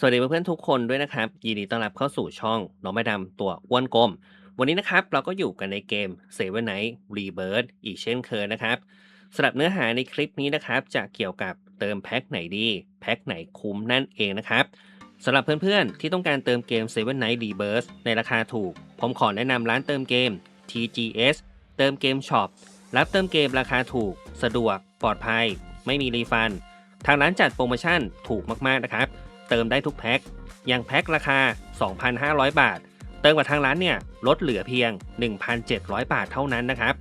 สวัสดีเพื่อนๆทุกคนด้วยนะครับ ยินดีต้อนรับเข้าสู่ช่องน้องไม่ดำตัวอ้วนกลม วันนี้นะครับเราก็อยู่กันในเกม Seven Night Rebirth อีกเช่นเคยนะครับสำหรับเนื้อหาในคลิปนี้นะครับจะเกี่ยวกับเติมแพ็คไหนดีแพ็คไหนคุ้มนั่นเองนะครับสำหรับเพื่อนๆ ที่ต้องการเติมเกม Seven Night Rebirth ในราคาถูก ผมขอแนะนำร้านเติมเกม TGS เติมเกมช็อปรับเติมเกมราคาถูก สะดวก ปลอดภัย ไม่มีรีฟัน ทางร้านจัดโปรโมชั่นถูกมากๆนะครับ เติมได้ทุกแพ็ค อย่างแพ็คราคา 2,500 บาท เติมกับทางร้านเนี่ยลดเหลือเพียง 1,700 บาทเท่านั้นนะครับ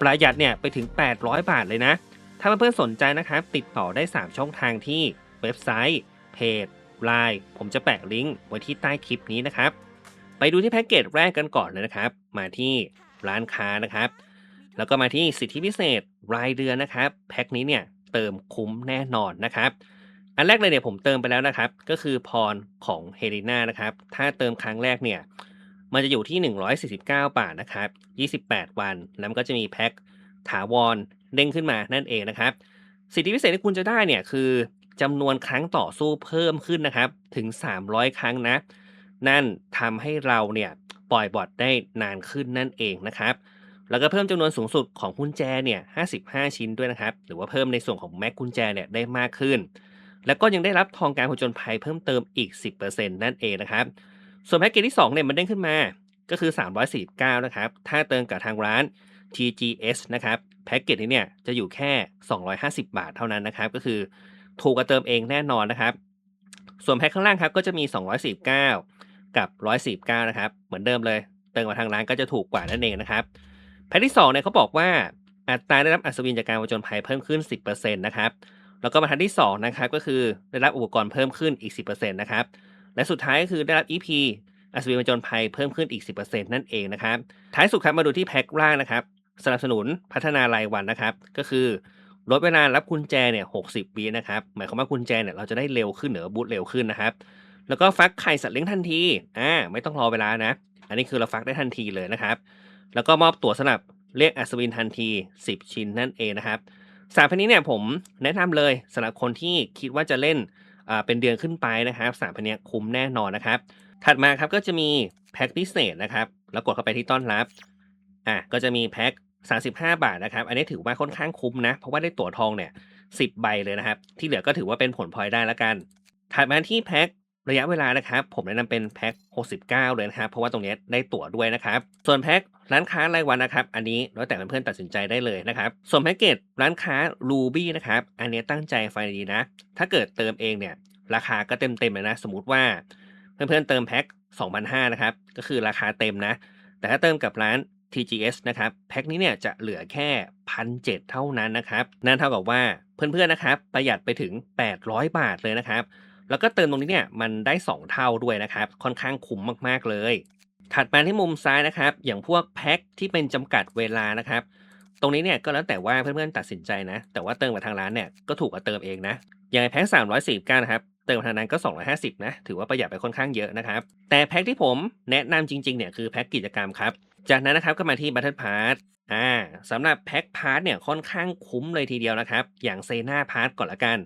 ประหยัดเนี่ยไปถึง 800 บาทเลยนะ ถ้าเพื่อนๆสนใจนะครับ ติดต่อได้ 3 ช่องทางที่เว็บไซต์ เพจไลน์ผมจะแปะลิงก์ไว้ที่ใต้คลิปนี้นะครับ ไปดูที่แพ็กเกจแรกกันก่อนเลยนะครับ มาที่ร้านค้านะครับ แล้วก็มาที่สิทธิพิเศษรายเดือนนะครับ แพ็คนี้เนี่ยเติมคุ้มแน่นอนนะครับ อันแรกเลยเนี่ยผมเติมไปแล้วนะครับ ก็คือพรของเฮเลนานะครับ ถ้าเติมครั้งแรกเนี่ย มันจะอยู่ที่ 149 บาทนะครับ 28 วัน แล้วมันก็จะมีแพ็คถาวรเด้งขึ้นมานั่นเองนะครับ สิทธิพิเศษที่คุณจะได้เนี่ยคือจำนวนครั้งต่อสู้เพิ่มขึ้นนะครับ ถึง 300 ครั้งนะ นั่นทำให้เราเนี่ยปล่อยบอทได้นานขึ้นนั่นเองนะครับ แล้วก็เพิ่มจำนวนสูงสุดของกุญแจเนี่ย 55 ชิ้นด้วยนะครับ หรือว่าเพิ่มในส่วนของแม็กกุญแจเนี่ยได้มากขึ้น แล้วก็ยังได้รับทองการผจญภัยเพิ่มเติมอีก 10%นั่นเองนะครับ ส่วนแพ็กเกจที่2เนี่ยมันเด้งขึ้นมาก็คือ 349 นะครับ ถ้าเติมกับทางร้าน TGS นะครับ แพ็กเกจนี้เนี่ยจะอยู่แค่ 250 บาทเท่านั้นนะครับ ก็คือถูกกว่าเติมเองแน่นอนนะครับ ส่วนแพ็คข้างล่างครับก็จะมี 249 กับ 149 นะครับ เหมือนเดิมเลย เติมกับทางร้านก็จะถูกกว่านั่นเองนะครับ แพ็คที่2เนี่ยเขาบอกว่าอัตราได้รับอัศวินจากการผจญภัยเพิ่มขึ้น 10%นะครับ แล้วก็บรรทัดที่2นะครับก็คือได้รับอุปกรณ์เพิ่มขึ้นอีก 10%นะครับและสุดท้ายก็คือได้รับ EP อัศวินผจญภัยเพิ่มขึ้นอีก 10%นั่นเองนะครับท้ายสุดครับมาดูที่แพ็คล่างนะครับสนับสนุนพัฒนารายวันนะครับ ก็คือลดเวลารับกุญแจเนี่ย60วินะครับ หมายความว่ากุญแจเนี่ยเราจะได้เร็วขึ้นเหรือบูตเร็วขึ้นนะครับ แล้วก็ฟักไข่สัตว์เลี้ยงทันที อ่า ไม่ต้องรอเวลานะ อันนี้คือเราฟักได้ทันทีเลยนะครับ แล้วก็มอบตั๋วสำหรับเรียกอัศวินทันที 10 ชิ้นนั่นเองนะครับ สามพันนี้เนี่ยผมแนะนำเลยสำหรับคนที่คิดว่าจะเล่นเป็นเดือนขึ้นไปนะครับสามพันนี้คุ้มแน่นอนนะครับ ถัดมาครับก็จะมีแพ็คพิเศษนะครับ แล้วกดเข้าไปที่ต้อนรับอะก็จะมีแพ็ค35 บาทนะครับ อันนี้ถือว่าค่อนข้างคุ้มนะ เพราะว่าได้ตั๋วทองเนี่ย10 ใบเลยนะครับ ที่เหลือก็ถือว่าเป็นผลพลอยได้แล้วกัน ถัดมาที่แพ็ค ระยะเวลานะครับ ผมแนะนำเป็นแพ็ค69 เลยนะครับ เพราะว่าตรงนี้ได้ตั๋วด้วยนะครับ ส่วนแพ็คร้านค้ารายวันนะครับ อันนี้แล้วแต่เพื่อนๆตัดสินใจได้เลยนะครับ ส่วนแพ็กเกจร้านค้า Ruby นะครับ อันนี้ตั้งใจไฟดีนะ ถ้าเกิดเติมเองเนี่ย ราคาก็เต็มๆเลยนะ สมมติว่า เพื่อนๆเติมแพ็ค2,500นะครับ ก็คือราคาเต็มนะ แต่ถ้าเติมกับร้าน TGS นะครับ แพ็คนี้เนี่ยจะเหลือแค่1,700เท่านั้นนะครับ นั่นเท่ากับว่าเพื่อนๆนะครับ ประหยัดไปถึง 800 บาทเลยนะครับ แล้วก็เติมตรงนี้เนี่ยมันได้ 2 เท่าด้วยนะครับ ค่อนข้างคุ้มมากๆเลย ถัดมาที่มุมซ้ายนะครับ อย่างพวกแพ็คที่เป็นจำกัดเวลานะครับ ตรงนี้เนี่ยก็แล้วแต่ว่าเพื่อนๆตัดสินใจนะ แต่ว่าเติมกับทางร้านเนี่ยก็ถูกกว่าเติมเองนะ อย่างแพ็ค349นะครับ เติมทางนั้นก็ 250 นะ ถือว่าประหยัดไปค่อนข้างเยอะนะครับ แต่แพ็คที่ผมแนะนำจริงๆเนี่ยคือแพ็คกิจกรรมครับ จากนั้นนะครับก็มาที่ Battle Pass อ่าสำหรับแพ็คพาร์ทเนี่ยค่อนข้างคุ้มเลยทีเดียวนะครับ อย่างเซนาพาร์ทก่อนละกัน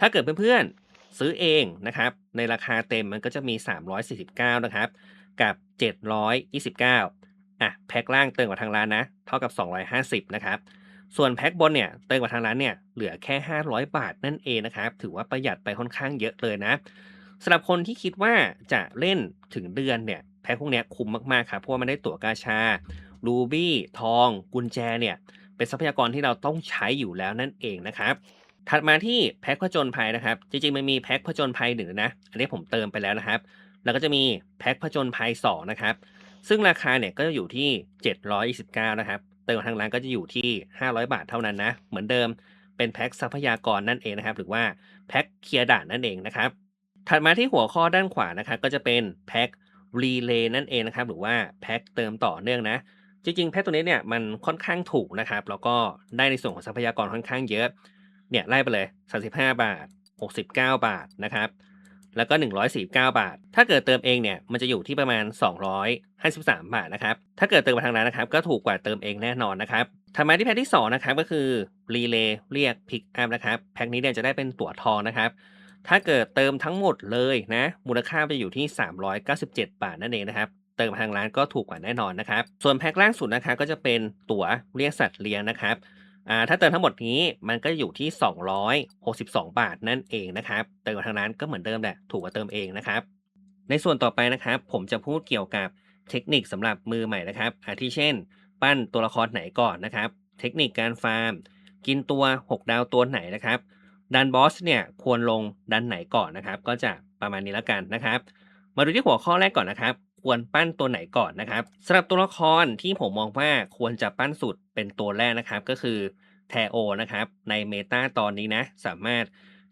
ถ้าเกิดเพื่อนๆ ซื้อเองนะครับ ในราคาเต็มมันก็จะมี 349 นะครับ กับ 729 อะ แพ็คล่างเติมกับทางร้านนะ เท่ากับ 250 นะครับ ส่วนแพ็คบนเนี่ยเติมกับทางร้านเนี่ยเหลือแค่ 500 บาทนั่นเองนะครับ ถือว่าประหยัดไปค่อนข้างเยอะเลยนะสำหรับคนที่คิดว่าจะเล่นถึงเดือนเนี่ยแพ็คพวกนี้คุ้มมากๆครับเพราะว่ามันได้ตั๋วกาชารูบี้ทอง กุญแจเนี่ยเป็นทรัพยากรที่เราต้องใช้อยู่แล้วนั่นเองนะครับ ถัดมาที่แพ็คผจญภัยนะครับ จริงๆมันมีแพ็คผจญภัยหนึ่งนะ อันนี้ผมเติมไปแล้วนะครับ แล้วก็จะมีแพ็คผจญภัย2นะครับ ซึ่งราคาเนี่ยก็จะอยู่ที่ 729นะครับ เติมทางร้านก็จะอยู่ที่ 500 บาทเท่านั้นนะ เหมือนเดิมเป็นแพ็คทรัพยากรนั่นเองนะครับ หรือว่าแพ็คเคลียร์ด่านนั่นเองนะครับ ถัดมาที่หัวข้อด้านขวานะครับก็จะเป็นแพ็ครีเลย์นั่นเองนะครับ หรือว่าแพ็คเติมต่อเนื่องนะจริงๆแพ็คตัวนี้เนี่ยมันค่อนข้างถูกนะครับ แล้วก็ได้ในส่วนของทรัพยากรค่อนข้างเยอะ เนี่ยไล่ไปเลย 35 บาท 69 บาทนะครับ แล้วก็ 149 บาท ถ้าเกิดเติมเองเนี่ยมันจะอยู่ที่ประมาณ 253 บาทนะครับ ถ้าเกิดเติมมาทางร้านนะครับ ก็ถูกกว่าเติมเองแน่นอนนะครับถัดมที่แพ็คที่2นะครับก็คือรีเลย์เรียกพิกอัพนะครับแพ็คนี้เนี่ยจะได้เป็นตั๋วทองนะครับถ้าเกิดเติมทั้งหมดเลยนะมูลค่าจะอยู่ที่ 397 บาทนั่นเองนะครับเติมทางร้านก็ถูกกว่าแน่นอนนะครับ ส่วนแพ็คล่างสุดนะครับก็จะเป็นตั๋วเรียกสัตว์เลี้ยงนะครับ อ่าถ้าเติมทั้งหมดนี้มันก็อยู่ที่ 262 บาทนั่นเองนะครับ เติมทางร้านก็เหมือนเดิมแหละถูกกว่าเติมเองนะครับ ในส่วนต่อไปนะครับ ผมจะพูดเกี่ยวกับเทคนิคสำหรับมือใหม่นะครับอาทิเช่น ปั้นตัวละครไหนก่อนนะครับ เทคนิคการฟาร์ม กินตัว 6 ดาวตัวไหนนะครับดันบอสเนี่ยควรลงดันไหนก่อนนะครับ ก็จะประมาณนี้แล้วกันนะครับ มาดูที่หัวข้อแรกก่อนนะครับ ควรปั้นตัวไหนก่อนนะครับสำหรับตัวละครที่ผมมองว่าควรจะปั้นสุดเป็นตัวแรกนะครับ ก็คือแทโอนะครับ ในเมตาตอนนี้นะ สามารถ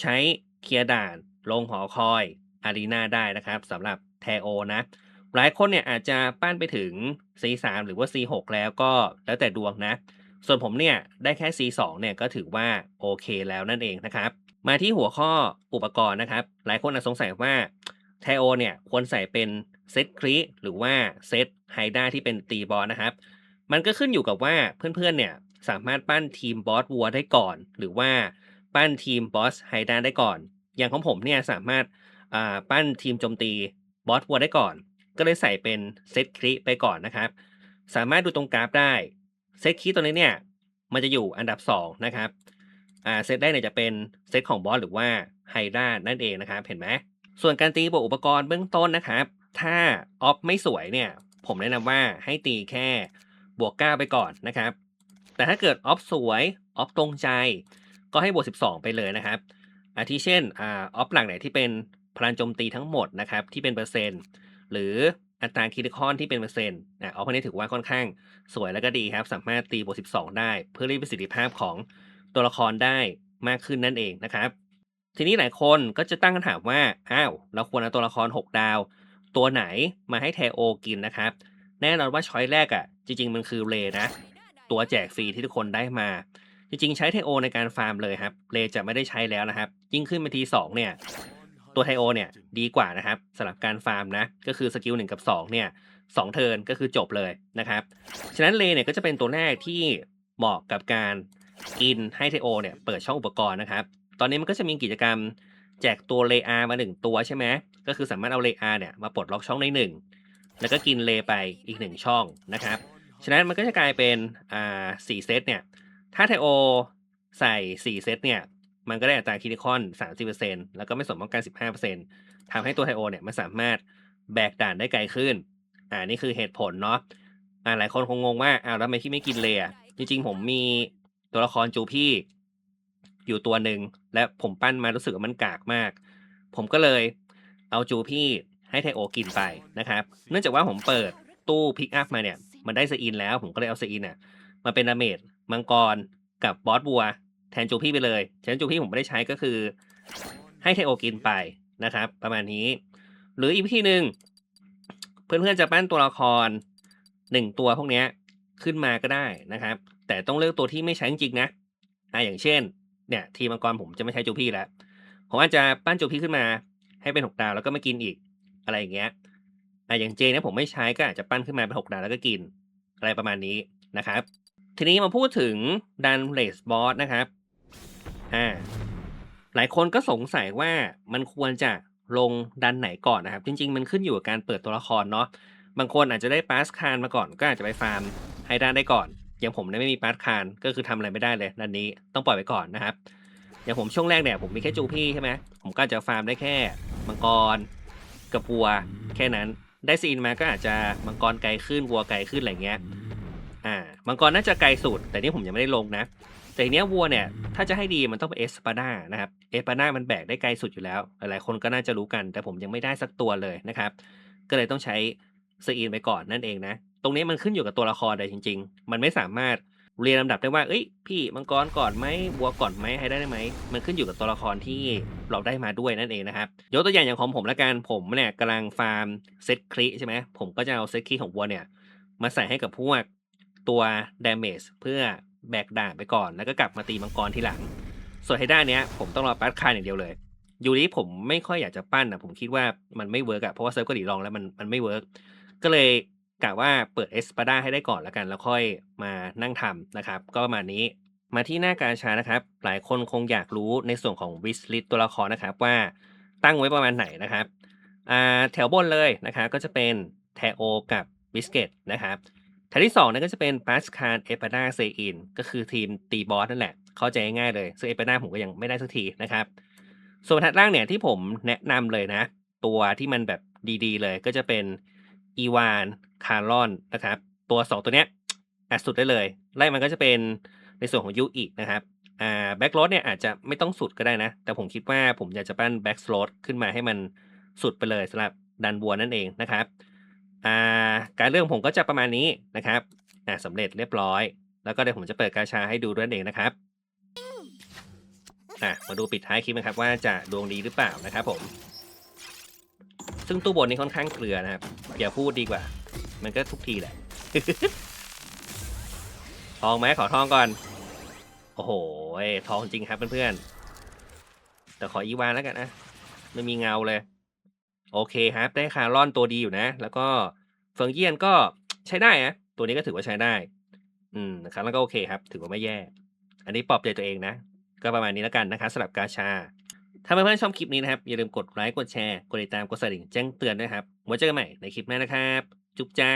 ใช้เคลียร์ด่านลงหอคอยอารีนาได้นะครับสำหรับแทโอนะ หลายคนเนี่ยอาจจะปั้นไปถึง C3 หรือว่า C6 แล้วก็แล้วแต่ดวงนะ ส่วนผมเนี่ยได้แค่ C2 เนี่ยก็ถือว่าโอเคแล้วนั่นเองนะครับ มาที่หัวข้ออุปกรณ์นะครับ หลายคนอาจสงสัยว่าไทโอเนี่ยควรใส่เป็น เซตครีหรือว่าเซตไฮด้าที่เป็นตีบอสนะครับ มันก็ขึ้นอยู่กับว่าเพื่อนๆเนี่ยสามารถปั้นทีมบอสวัวได้ก่อน หรือว่าปั้นทีมบอสไฮด้าได้ก่อน อย่างของผมเนี่ยสามารถปั้นทีมโจมตีบอสวัวได้ก่อน ก็เลยใส่เป็นเซตครีไปก่อนนะครับ สามารถดูตรงกราฟได้เซตครีตัวนี้เนี่ยมันจะอยู่อันดับ 2 นะครับอ่าเซตได้เนี่ยจะเป็นเซตของบอสหรือว่าไฮด้านั่นเองนะครับ เห็นไหมส่วนการตีบวกอุปกรณ์เบื้องต้นนะครับ ถ้าออฟไม่สวยเนี่ย ผมแนะนำว่าให้ตีแค่บวก 9 ไปก่อนนะครับ แต่ถ้าเกิดออฟสวยออฟตรงใจ ก็ให้บวก 12 ไปเลยนะครับ อาทิเช่นอ่าออฟหลักไหนที่เป็นพลังโจมตีทั้งหมดนะครับที่เป็นเปอร์เซ็นต์ หรืออัตราคิดคอนที่เป็นเปอร์เซ็นต์อะออฟนี้ถือว่าค่อนข้างสวยแล้วก็ดีครับ สามารถตีบวก 12 ได้ เพื่อรีดประสิทธิภาพของตัวละครได้มากขึ้นนั่นเองนะครับ ทีนี้หลายคนก็จะตั้งคำถามว่าอ้าวเราควรเอาตัวละคร 6 ดาว ตัวไหนมาให้แทโอกินนะครับ แน่นอนว่าช้อยแรกอะ่ะ จริง ๆ มันคือเลนะ ตัวแจกฟรีที่ทุกคนได้มา จริง ๆ ใช้ไทโอในการฟาร์มเลยครับเลจะไม่ได้ใช้แล้วนะครับ ยิ่งขึ้นไปที2เนี่ยตัวไทโอเนี่ยดีกว่านะครับสำหรับการฟาร์มนะก็คือสกิล1กับ2เนี่ยสองเทิร์นก็คือจบเลยนะครับ ฉะนั้นเลเนี่ยก็จะเป็นตัวแรกที่เหมาะกับการกินให้ไทโอเนี่ยเปิดช่องอุปกรณ์นะครับ ตอนนี้มันก็จะมีกิจกรรมแจกตัวเลอามาหนึ่งตัวใช่ไหม ก็คือสามารถเอาเลอาเนี่ยมาปลดล็อกช่องได้หนึ่งแล้วก็กินเลไปอีกหนึ่งช่องนะครับ ฉะนั้นมันก็จะกลายเป็นอ่าสี่เซตเนี่ย ถ้าไทโอใส่สี่เซตเนี่ย มันก็ได้อัตราคิดคอน30%แล้วก็ไม่สมป้องกัน15%ทำให้ตัวไทโอเนี่ยมันสามารถแบกด่านได้ไกลขึ้น อ่านี่คือเหตุผลเนาะ อ่าหลายคนคงงงว่าอ้าวแล้วทำไมพี่ไม่กินเลอะจริงๆ ผมมีตัวละครจูพี่อยู่ตัวหนึ่งและผมปั้นมารู้สึกว่ามันกากมาก ผมก็เลย เอาจูพี่ให้ไทโอกินไปนะครับ เนื่องจากว่าผมเปิดตู้พิกอัพมาเนี่ย มันได้เซอินแล้ว ผมก็เลยเอาเซอินอะมาเป็นดาเมจมังกรกับบอสบัว แทนจูพี่ไปเลยฉะนั้นจูพี่ผมไม่ได้ใช้ก็คือ ให้ไทโอกินไปนะครับ ประมาณนี้ หรืออีกวิธีหนึ่งเพื่อนๆจะปั้นตัวละครหนึ่งตัวพวกนี้ขึ้นมาก็ได้นะครับ แต่ต้องเลือกตัวที่ไม่ใช้จริงนะอ่าอย่างเช่น เนี่ย ทีมมังกรผมจะไม่ใช้จูพี่แล้วผมอาจจะปั้นจูพี่ขึ้นมา ให้เป็นหกดาวแล้วก็ไม่กินอีก อะไรอย่างเงี้ยอ่าอย่างเจเนี่ยผมไม่ใช้ก็อาจจะปั้นขึ้นมาเป็นหกดาวแล้วก็กิน อะไรประมาณนี้นะครับ ทีนี้มาพูดถึงดันเลสบอสนะครับอ่าหลายคนก็สงสัยว่ามันควรจะลงดันไหนก่อนนะครับ จริง ๆ มันขึ้นอยู่กับการเปิดตัวละครเนาะบางคนอาจจะได้ปาสคานมาก่อน ก็อาจจะไปฟาร์มไฮด้านได้ก่อน อย่างผมเนี่ยไม่มีปาสคานก็คือทำอะไรไม่ได้เลยดันนี้ต้องปล่อยไปก่อนนะครับอย่างผมช่วงแรกเนี่ยผมมีแค่จูพี่ใช่ไหมผมก็จะฟาร์มได้แค่ มังกรกับวัวแค่นั้น ได้ซีนมาก็อาจจะมังกรไกลขึ้นวัวไกลขึ้นอะไรเงี้ยอ่ามังกรน่าจะไกลสุด แต่นี่ผมยังไม่ได้ลงนะ แต่ทีเนี้ยวัวเนี่ยถ้าจะให้ดีมันต้องเป็นเอสปาด้านะครับเอสปาด้ามันแบกได้ไกลสุดอยู่แล้ว หลายๆคนก็น่าจะรู้กัน แต่ผมยังไม่ได้สักตัวเลยนะครับ ก็เลยต้องใช้เซอินไปก่อนนั่นเองนะ ตรงนี้มันขึ้นอยู่กับตัวละครเลยจริง ๆ มันไม่สามารถ เรียงลำดับได้ว่า เอ้ย พี่มังกรก่อนไหมวัวก่อนไหมให้ได้ไหม มันขึ้นอยู่กับตัวละครที่เราได้มาด้วยนั่นเองนะครับ ยกตัวอย่างอย่างของผมละกัน ผมเนี่ยกำลังฟาร์มเซตครีใช่ไหม ผมก็จะเอาเซตครีของวัวเนี่ย มาใส่ให้กับพวกตัว damage เพื่อแบกด่านไปก่อน แล้วก็กลับมาตีมังกรทีหลัง ส่วนไฮด้านเนี้ยผมต้องรอปัดคานอย่างเดียวเลยอยู่นี้ผมไม่ค่อยอยากจะปั้นนะผมคิดว่ามันไม่เวิร์กอะเพราะว่าเซิร์ฟก็ดีลองแล้วมันมันไม่เวิร์กก็เลย กะว่าเปิดเอสปาด้าให้ได้ก่อนแล้วกัน แล้วค่อยมานั่งทำนะครับ ก็ประมาณนี้มาที่หน้ากาชานะครับ หลายคนคงอยากรู้ในส่วนของ wish list ตัวละครนะครับว่าตั้งไว้ประมาณไหนนะครับแถวบนเลยนะครับก็จะเป็นแทโอกับบิสเกตนะครับแถวที่2นั่นก็จะเป็นปาสคาร์เอปาดาเซอินก็คือทีมตีบอสนั่นแหละ เข้าใจง่ายเลย ซึ่งเอปาดาผมก็ยังไม่ได้สักทีนะครับ ส่วนบรรทัดล่างเนี่ยที่ผมแนะนำเลยนะ ตัวที่มันแบบดีๆ เลยก็จะเป็นอีวาน คารอนนะครับ ตัว 2 ตัวเนี้ยอัดสุดได้เลย ไล่มันก็จะเป็นในส่วนของยูอีนะครับอ่าแบ็กโรดเนี่ยอาจจะไม่ต้องสุดก็ได้นะ แต่ผมคิดว่าผมอยากจะปั้นแบ็กโลดขึ้นมาให้มันสุดไปเลยสำหรับดันบัวนั่นเองนะครับอ่าการเรื่องผมก็จะประมาณนี้นะครับอ่าสำเร็จเรียบร้อย แล้วก็เดี๋ยวผมจะเปิดกาชาให้ดูด้วยเองนะครับอะมาดูปิดท้ายคลิปนะครับว่าจะดวงดีหรือเปล่านะครับผม ซึ่งตู้บนนี้ค่อนข้างเกลือนะครับ อย่าพูดดีกว่า มันก็ทุกทีแหละ ทองไหมขอทองก่อน โอ้โหทองจริงครับเพื่อนๆ แต่ขออีวานแล้วกันนะ ไม่มีเงาเลย โอเคครับ ได้คาร์ลอนตัวดีอยู่นะ แล้วก็เฟิงเยียนก็ใช้ได้นะตัวนี้ก็ถือว่าใช้ได้ อืมนะครับแล้วก็โอเคครับ ถือว่าไม่แย่ อันนี้ปลอบใจตัวเองนะ ก็ประมาณนี้แล้วกันนะครับสำหรับกาชา ถ้าเพื่อนๆชอบคลิปนี้นะครับ อย่าลืมกดไลค์ กดแชร์ กดติดตาม กดสั่นแจ้งเตือนด้วยครับไว้เจอกันใหม่ในคลิปหน้านะครับ จุ๊บจ้า